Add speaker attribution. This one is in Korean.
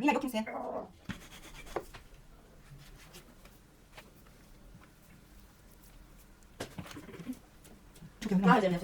Speaker 1: 니가 욕 주세요. 저기 없나?
Speaker 2: 나와야 되네,